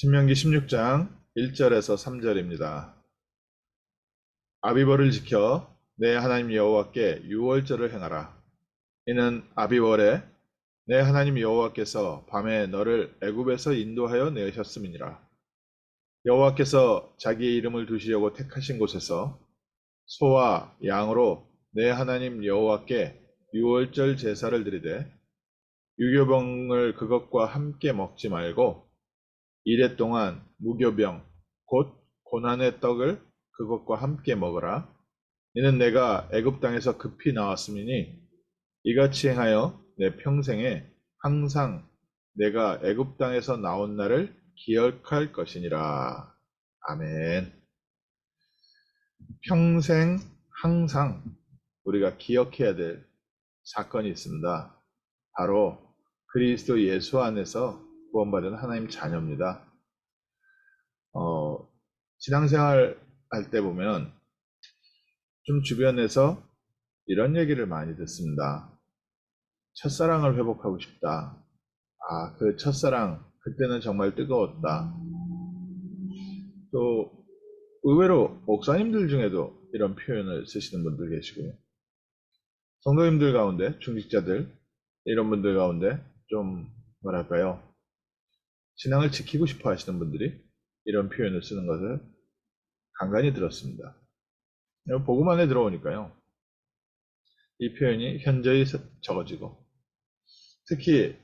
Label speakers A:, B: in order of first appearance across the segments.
A: 신명기 16장 1절에서 3절입니다. 아비벌을 지켜 내 하나님 여호와께 유월절을 행하라. 이는 아비월에 내 하나님 여호와께서 밤에 너를 애굽에서 인도하여 내셨음이니라. 여호와께서 자기의 이름을 두시려고 택하신 곳에서 소와 양으로 내 하나님 여호와께 유월절 제사를 드리되 유교병을 그것과 함께 먹지 말고 이래 동안 무교병 곧 고난의 떡을 그것과 함께 먹으라. 이는 내가 애굽 땅에서 급히 나왔음이니 이같이 행하여 내 평생에 항상 내가 애굽 땅에서 나온 날을 기억할 것이니라. 아멘. 평생 항상 우리가 기억해야 될 사건이 있습니다. 바로 그리스도 예수 안에서 구원받은 하나님 자녀입니다. 어, 신앙생활 할 때 보면 좀 주변에서 이런 얘기를 많이 듣습니다. 첫사랑을 회복하고 싶다. 아, 그 첫사랑, 그때는 정말 뜨거웠다. 또, 의외로 목사님들 중에도 이런 표현을 쓰시는 분들 계시고요. 성도님들 가운데, 중직자들, 이런 분들 가운데 좀, 뭐랄까요. 신앙을 지키고 싶어 하시는 분들이 이런 표현을 쓰는 것을 간간히 들었습니다. 복음 안에 들어오니까요. 이 표현이 현저히 적어지고 특히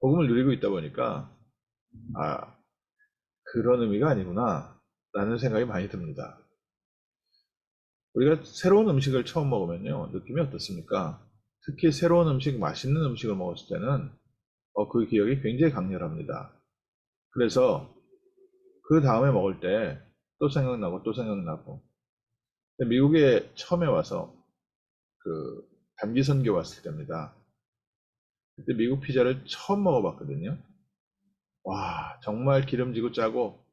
A: 복음을 누리고 있다 보니까 아 그런 의미가 아니구나 라는 생각이 많이 듭니다. 우리가 새로운 음식을 처음 먹으면요 느낌이 어떻습니까? 특히 새로운 음식, 맛있는 음식을 먹었을 때는 어, 그 기억이 굉장히 강렬합니다. 그래서 그 다음에 먹을 때 또 생각나고 또 생각나고 미국에 처음에 와서 그 단기 선교 왔을 때입니다. 그때 미국 피자를 처음 먹어봤거든요. 와 정말 기름지고 짜고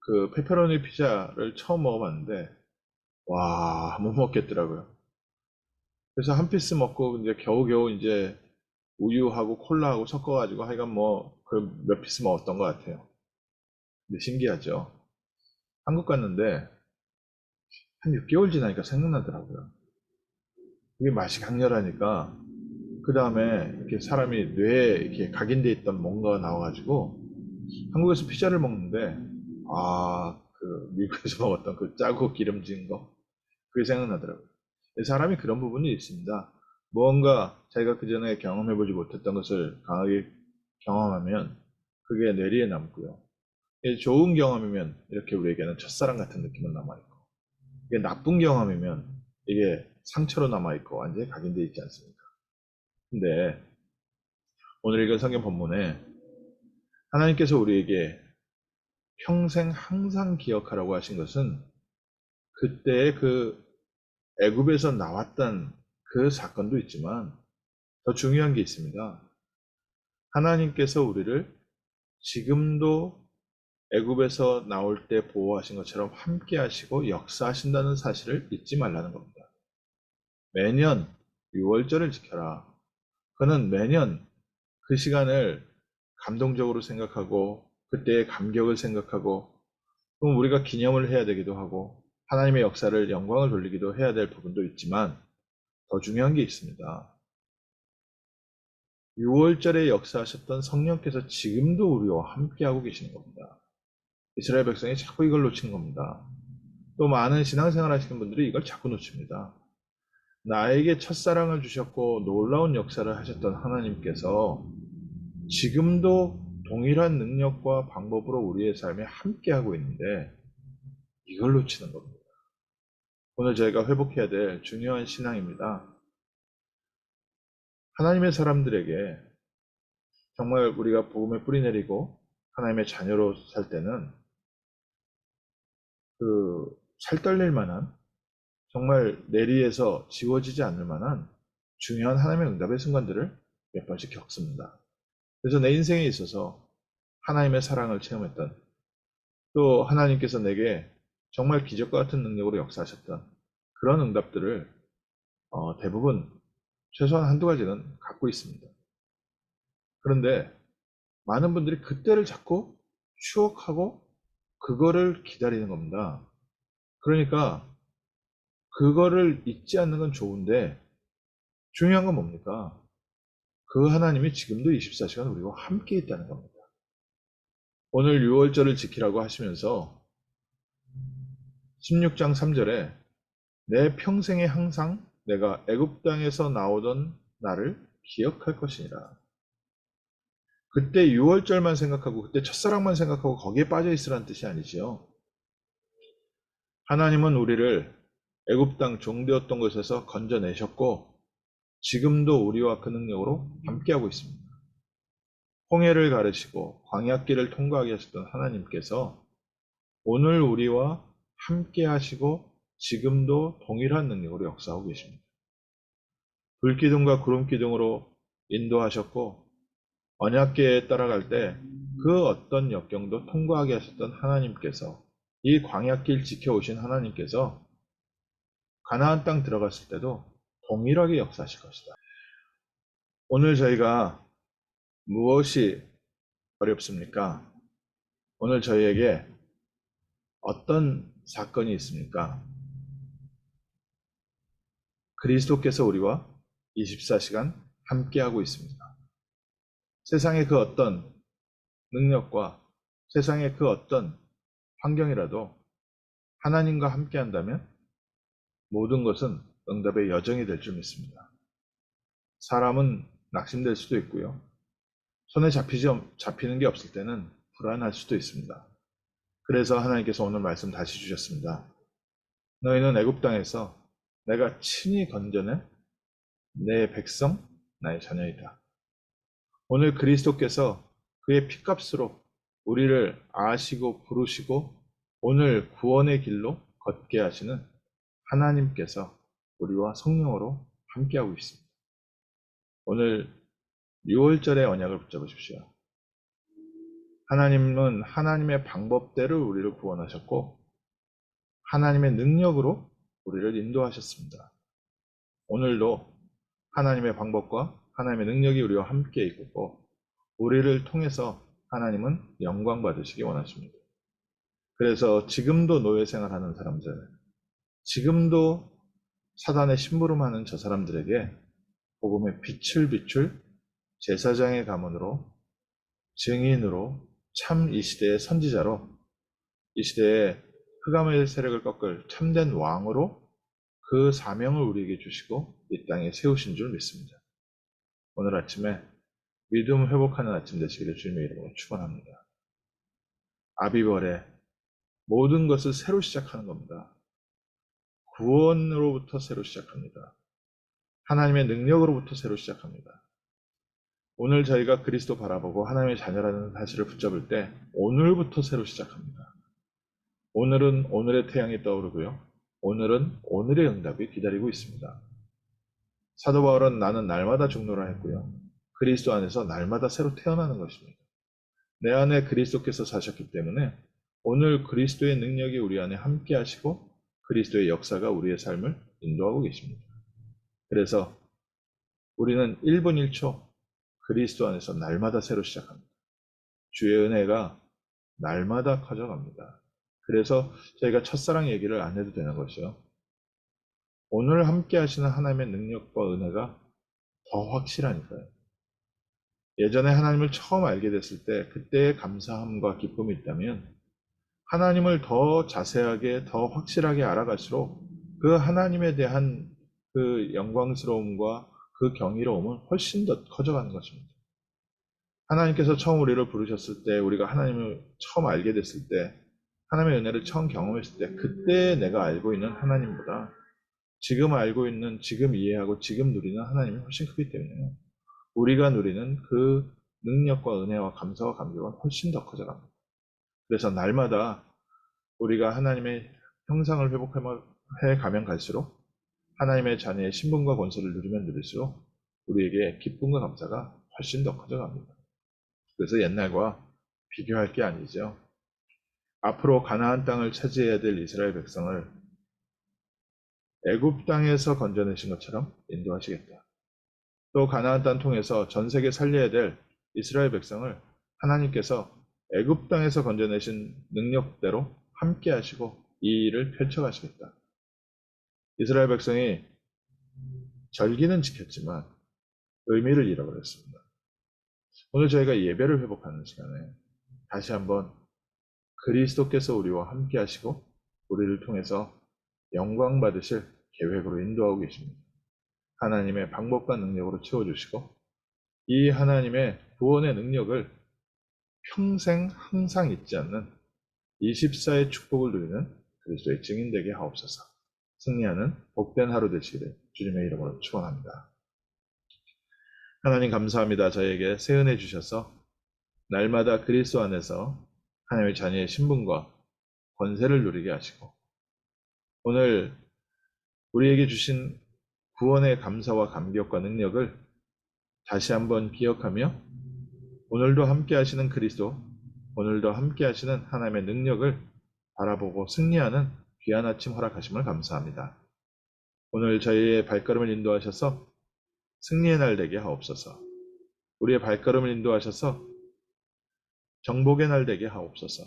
A: 그 페페로니 피자를 처음 먹어봤는데 와 못 먹겠더라고요. 그래서 한 피스 먹고 이제 겨우겨우 이제 우유하고 콜라하고 섞어가지고 하여간 뭐 그 몇 피스 먹었던 것 같아요. 근데 신기하죠. 한국 갔는데 한 6개월 지나니까 생각나더라고요. 그게 맛이 강렬하니까 그 다음에 이렇게 사람이 뇌에 이렇게 각인돼 있던 뭔가가 나와가지고 한국에서 피자를 먹는데 아 그 미국에서 먹었던 그 짜고 기름진 거 그게 생각나더라고요. 사람이 그런 부분이 있습니다. 무언가 자기가 그 전에 경험해보지 못했던 것을 강하게 경험하면 그게 뇌리에 남고요. 좋은 경험이면 이렇게 우리에게는 첫사랑 같은 느낌은 남아있고 이게 나쁜 경험이면 이게 상처로 남아있고 완전히 각인되어 있지 않습니까? 근데 오늘 읽은 성경 본문에 하나님께서 우리에게 평생 항상 기억하라고 하신 것은 그때의 그 애굽에서 나왔던 그 사건도 있지만 더 중요한 게 있습니다. 하나님께서 우리를 지금도 애굽에서 나올 때 보호하신 것처럼 함께 하시고 역사하신다는 사실을 잊지 말라는 겁니다. 매년 6월절을 지켜라. 그는 매년 그 시간을 감동적으로 생각하고 그때의 감격을 생각하고 또 우리가 기념을 해야 되기도 하고 하나님의 역사를 영광을 돌리기도 해야 될 부분도 있지만 더 중요한 게 있습니다. 6월절에 역사하셨던 성령께서 지금도 우리와 함께하고 계시는 겁니다. 이스라엘 백성이 자꾸 이걸 놓치는 겁니다. 또 많은 신앙생활 하시는 분들이 이걸 자꾸 놓칩니다. 나에게 첫사랑을 주셨고 놀라운 역사를 하셨던 하나님께서 지금도 동일한 능력과 방법으로 우리의 삶에 함께하고 있는데 이걸 놓치는 겁니다. 오늘 저희가 회복해야 될 중요한 신앙입니다. 하나님의 사람들에게 정말 우리가 복음에 뿌리 내리고 하나님의 자녀로 살 때는 그 살떨릴 만한 정말 내리에서 지워지지 않을 만한 중요한 하나님의 응답의 순간들을 몇 번씩 겪습니다. 그래서 내 인생에 있어서 하나님의 사랑을 체험했던 또 하나님께서 내게 정말 기적과 같은 능력으로 역사하셨던 그런 응답들을 어, 대부분 최소한 한두 가지는 갖고 있습니다. 그런데 많은 분들이 그때를 자꾸 추억하고 그거를 기다리는 겁니다. 그러니까 그거를 잊지 않는 건 좋은데 중요한 건 뭡니까? 그 하나님이 지금도 24시간 우리와 함께 있다는 겁니다. 오늘 6월절을 지키라고 하시면서 16장 3절에 내 평생에 항상 내가 애굽 땅에서 나오던 나를 기억할 것이니라. 그때 6월절만 생각하고 그때 첫사랑만 생각하고 거기에 빠져 있으라는 뜻이 아니지요. 하나님은 우리를 애굽 땅 종되었던 곳에서 건져내셨고 지금도 우리와 그 능력으로 함께하고 있습니다. 홍해를 가르시고 광야길을 통과하게 하셨던 하나님께서 오늘 우리와 함께 하시고 지금도 동일한 능력으로 역사하고 계십니다. 불기둥과 구름기둥으로 인도하셨고 언약계에 따라갈 때 그 어떤 역경도 통과하게 하셨던 하나님께서 이 광야길 지켜오신 하나님께서 가나안 땅 들어갔을 때도 동일하게 역사하실 것이다. 오늘 저희가 무엇이 어렵습니까? 오늘 저희에게 어떤 사건이 있습니까? 그리스도께서 우리와 24시간 함께하고 있습니다. 세상의 그 어떤 능력과 세상의 그 어떤 환경이라도 하나님과 함께 한다면 모든 것은 응답의 여정이 될 줄 믿습니다. 사람은 낙심될 수도 있고요. 손에 잡히지, 잡히는 게 없을 때는 불안할 수도 있습니다. 그래서 하나님께서 오늘 말씀 다시 주셨습니다. 너희는 애굽 땅에서 내가 친히 건져낸 내 백성, 나의 자녀이다. 오늘 그리스도께서 그의 피값으로 우리를 아시고 부르시고 오늘 구원의 길로 걷게 하시는 하나님께서 우리와 성령으로 함께하고 있습니다. 오늘 6월절의 언약을 붙잡으십시오. 하나님은 하나님의 방법대로 우리를 구원하셨고 하나님의 능력으로 우리를 인도하셨습니다. 오늘도 하나님의 방법과 하나님의 능력이 우리와 함께 있고 우리를 통해서 하나님은 영광 받으시기 원하십니다. 그래서 지금도 노예 생활하는 사람들, 지금도 사단의 심부름하는 저 사람들에게 복음의 빛을 비출 제사장의 가문으로 증인으로 참 이 시대의 선지자로 이 시대의 흑암의 세력을 꺾을 참된 왕으로 그 사명을 우리에게 주시고 이 땅에 세우신 줄 믿습니다. 오늘 아침에 믿음 회복하는 아침 되시기를 주님의 이름으로 축원합니다. 아비벌에 모든 것을 새로 시작하는 겁니다. 구원으로부터 새로 시작합니다. 하나님의 능력으로부터 새로 시작합니다. 오늘 저희가 그리스도 바라보고 하나님의 자녀라는 사실을 붙잡을 때 오늘부터 새로 시작합니다. 오늘은 오늘의 태양이 떠오르고요. 오늘은 오늘의 응답이 기다리고 있습니다. 사도 바울은 나는 날마다 죽노라 했고요. 그리스도 안에서 날마다 새로 태어나는 것입니다. 내 안에 그리스도께서 사셨기 때문에 오늘 그리스도의 능력이 우리 안에 함께 하시고 그리스도의 역사가 우리의 삶을 인도하고 계십니다. 그래서 우리는 1분 1초 그리스도 안에서 날마다 새로 시작합니다. 주의 은혜가 날마다 커져갑니다. 그래서 저희가 첫사랑 얘기를 안 해도 되는 것이요. 오늘 함께 하시는 하나님의 능력과 은혜가 더 확실하니까요. 예전에 하나님을 처음 알게 됐을 때 그때의 감사함과 기쁨이 있다면 하나님을 더 자세하게 더 확실하게 알아갈수록 그 하나님에 대한 그 영광스러움과 그 경이로움은 훨씬 더 커져가는 것입니다. 하나님께서 처음 우리를 부르셨을 때 우리가 하나님을 처음 알게 됐을 때 하나님의 은혜를 처음 경험했을 때 그때 내가 알고 있는 하나님보다 지금 알고 있는, 지금 이해하고 지금 누리는 하나님이 훨씬 크기 때문에요. 우리가 누리는 그 능력과 은혜와 감사와 감격은 훨씬 더 커져갑니다. 그래서 날마다 우리가 하나님의 형상을 회복해 가면 갈수록 하나님의 자녀의 신분과 권세를 누리면 누릴수록 우리에게 기쁨과 감사가 훨씬 더 커져갑니다. 그래서 옛날과 비교할 게 아니죠. 앞으로 가나안 땅을 차지해야 될 이스라엘 백성을 애굽 땅에서 건져내신 것처럼 인도하시겠다. 또 가나안 땅 통해서 전 세계 살려야 될 이스라엘 백성을 하나님께서 애굽 땅에서 건져내신 능력대로 함께 하시고 이 일을 펼쳐 가시겠다. 이스라엘 백성이 절기는 지켰지만 의미를 잃어버렸습니다. 오늘 저희가 예배를 회복하는 시간에 다시 한번 그리스도께서 우리와 함께 하시고 우리를 통해서 영광 받으실 계획으로 인도하고 계십니다. 하나님의 방법과 능력으로 채워주시고 이 하나님의 구원의 능력을 평생 항상 잊지 않는 24의 축복을 누리는 그리스도의 증인 되게 하옵소서. 승리하는 복된 하루 되시기를 주님의 이름으로 축원합니다. 하나님 감사합니다. 저에게 새 은혜 주셔서 날마다 그리스도 안에서 하나님의 자녀의 신분과 권세를 누리게 하시고 오늘 우리에게 주신 구원의 감사와 감격과 능력을 다시 한번 기억하며 오늘도 함께 하시는 그리스도, 오늘도 함께 하시는 하나님의 능력을 바라보고 승리하는 귀한 아침 허락하심을 감사합니다. 오늘 저희의 발걸음을 인도하셔서 승리의 날 되게 하옵소서. 우리의 발걸음을 인도하셔서 정복의 날 되게 하옵소서.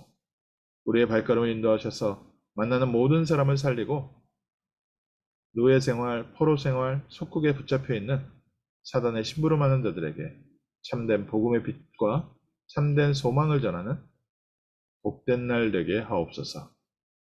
A: 우리의 발걸음을 인도하셔서 만나는 모든 사람을 살리고 노예 생활, 포로 생활, 속국에 붙잡혀 있는 사단의 심부름하는 자들에게 참된 복음의 빛과 참된 소망을 전하는 복된 날 되게 하옵소서.